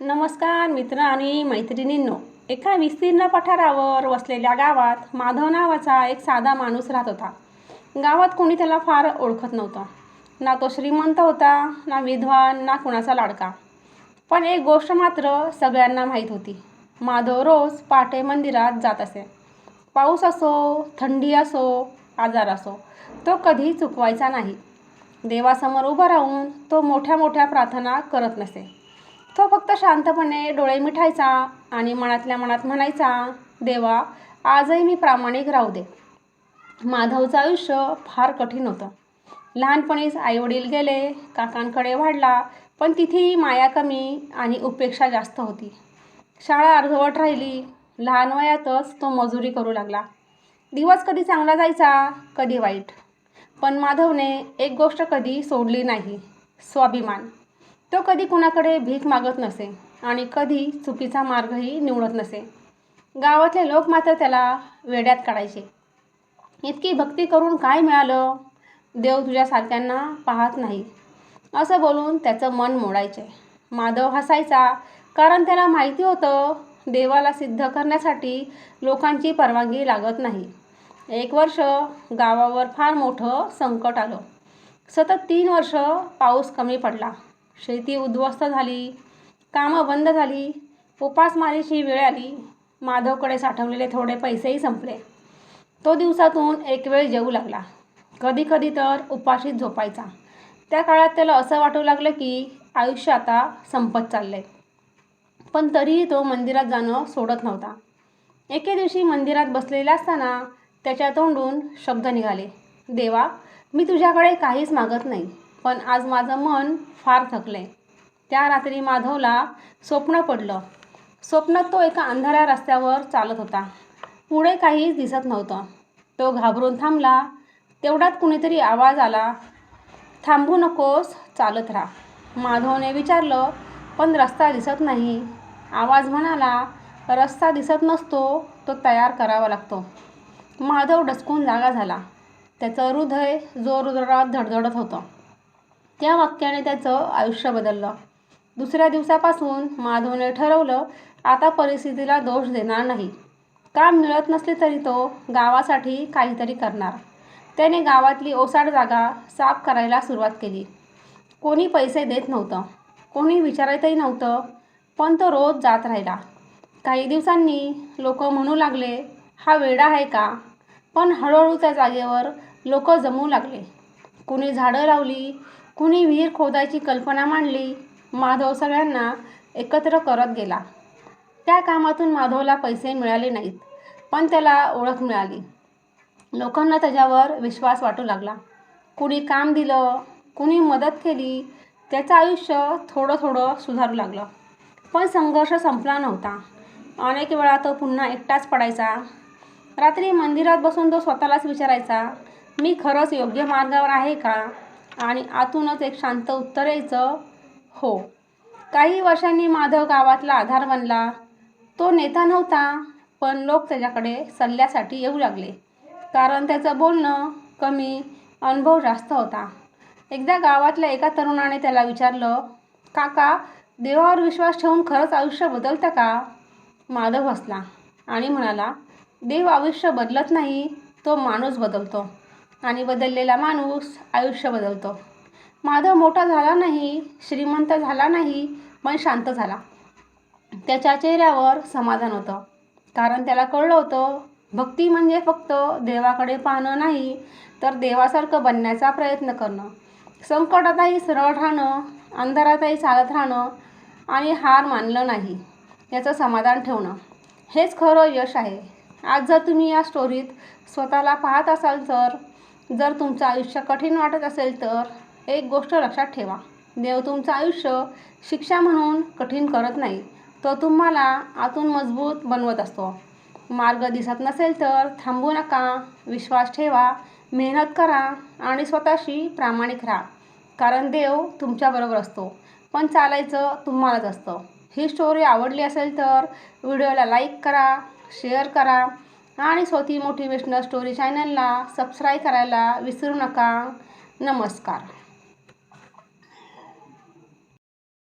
नमस्कार मित्र आणि मैत्रिणींनो एका विस्तीर्ण पठारावर वसलेल्या गावात माधव नावाचा एक साधा माणूस राहत होता. गावात कोणी त्याला फार ओळखत नव्हतं. ना तो श्रीमंत होता ना विद्वान ना कुणाचा लाडका. पण एक गोष्ट मात्र सगळ्यांना माहीत होती. माधव रोज पहाटे मंदिरात जात असे. पाऊस असो थंडी असो आजार असो तो कधी चुकवायचा नाही. देवासमोर उभं राहून तो मोठ्या मोठ्या प्रार्थना करत नसे. तो फक्त शांतपणे डोळे मिठायचा आणि मनातल्या मनात म्हणायचा देवा आजही मी प्रामाणिक राहू दे. माधवचं आयुष्य फार कठीण होतं. लहानपणीच आईवडील गेले काकांकडे वाढला पण तिथेही माया कमी आणि उपेक्षा जास्त होती. शाळा अर्धवट राहिली लहान वयातच तो मजुरी करू लागला. दिवस कधी चांगला जायचा कधी वाईट. पण माधवने एक गोष्ट कधी सोडली नाही स्वाभिमान. तो कधी कुणाकडे भीक मागत नसे आणि कधी चुकीचा मार्गही निवडत नसे. गावातले लोक मात्र त्याला वेड्यात काढायचे. इतकी भक्ती करून काय मिळालं? देव तुझ्यासारख्यांना पाहत नाही. असं बोलून त्याचं मन मोडायचे. माधव हसायचा कारण त्याला माहिती होतं देवाला सिद्ध करण्यासाठी लोकांची परवानगी लागत नाही. एक वर्ष गावावर फार मोठं संकट आलं. सतत तीन वर्ष पाऊस कमी पडला. शेती उद्ध्वस्त झाली कामं बंद झाली उपासमारीची वेळ आली माधवकडे साठवलेले थोडे पैसेही संपले. तो दिवसातून एक वेळ जेऊ लागला. कधी कधी तर उपाशीत झोपायचा. त्या काळात त्याला असं वाटू लागलं की आयुष्य आता संपत चाललंय. पण तरीही तो मंदिरात जाणं सोडत नव्हता. एके दिवशी मंदिरात बसलेला असताना त्याच्या तोंडून शब्द निघाले. देवा मी तुझ्याकडे काहीच मागत नाही. पण आज माझं मन फार थकले त्या रात्री माधवला स्वप्न पडलं. स्वप्नात तो एका अंधाऱ्या रस्त्यावर चालत होता. पुढे काहीच दिसत नव्हतं. तो घाबरून थांबला. तेवढ्यात कुणीतरी आवाज आला. थांबू नकोस चालत राहा. माधवने विचारलं पण रस्ता दिसत नाही. आवाज म्हणाला रस्ता दिसत नसतो तो तयार करावा लागतो. माधव डचकून जागा झाला. त्याचं हृदय जोरजोरात धडधडत होतं. त्या वाक्याने त्याचं आयुष्य बदललं. दुसऱ्या दिवसापासून माधवने ठरवलं आता परिस्थितीला दोष देणार नाही. काम मिळत नसले तरी तो गावासाठी काहीतरी करणार. त्याने गावातली ओसाड जागा साफ करायला सुरुवात केली. कोणी पैसे देत नव्हतं. कोणी विचारायचंही नव्हतं पण तो रोज जात राहिला. काही दिवसांनी लोक म्हणू लागले हा वेडा आहे का? पण हळूहळू त्या जागेवर लोक जमू लागले. कुणी झाडं लावली कुणी विहीर खोदायची कल्पना मांडली माधव सगळ्यांना एकत्र करत गेला. त्या कामातून माधवला पैसे मिळाले नाहीत पण त्याला ओळख मिळाली. लोकांना त्याच्यावर विश्वास वाटू लागला. कुणी काम दिलं कुणी मदत केली त्याचं आयुष्य थोडं थोडं सुधारू लागलं. पण संघर्ष संपला नव्हता. अनेक वेळा तो पुन्हा एकटाच पडायचा. रात्री मंदिरात बसून तो स्वतःलाच विचारायचा मी खरंच योग्य मार्गावर आहे का? आणि आतूनच एक शांत उत्तर यायचं हो. काही वर्षांनी माधव गावातला आधार बनला. तो नेता नव्हता पण लोक त्याच्याकडे सल्ल्यासाठी येऊ लागले. कारण त्याचं बोलणं कमी अनुभव जास्त होता. एकदा गावातल्या एका तरुणाने त्याला विचारलं काका देवावर विश्वास ठेवून खरंच आयुष्य बदलतं का? माधव हसला आणि म्हणाला देव आयुष्य बदलत नाही तो माणूस बदलतो. आणि बदललेला माणूस आयुष्य बदलतो. माधव मोठा झाला नाही श्रीमंत झाला नाही पण शांत झाला. त्याच्या चेहऱ्यावर समाधान होतं. कारण त्याला कळलं होतं भक्ती म्हणजे फक्त देवाकडे पाहणं नाही तर देवासारखं बनण्याचा प्रयत्न करणं. संकटातही सरळ राहणं अंधारातही चालत राहणं आणि हार मानलं नाही याचं समाधान ठेवणं. हेच खरं यश आहे. आज जर तुम्ही या स्टोरीत स्वतःला पाहत असाल तर जर तुमचं आयुष्य कठीण वाटत असेल तर एक गोष्ट लक्षात ठेवा. देव तुमचं आयुष्य शिक्षा म्हणून कठीण करत नाही. तो तुम्हाला आतून मजबूत बनवत असतो. मार्ग दिसत नसेल तर थांबू नका. विश्वास ठेवा. मेहनत करा आणि स्वतःशी प्रामाणिक राहा. कारण देव तुमच्याबरोबर असतो. पण चालायचं तुम्हालाच असतं. ही स्टोरी आवडली असेल तर व्हिडिओला लाईक करा शेअर करा. आणि स्वती मोटिवेशनल स्टोरी चॅनलला सबस्क्राईब करायला विसरू नका. नमस्कार.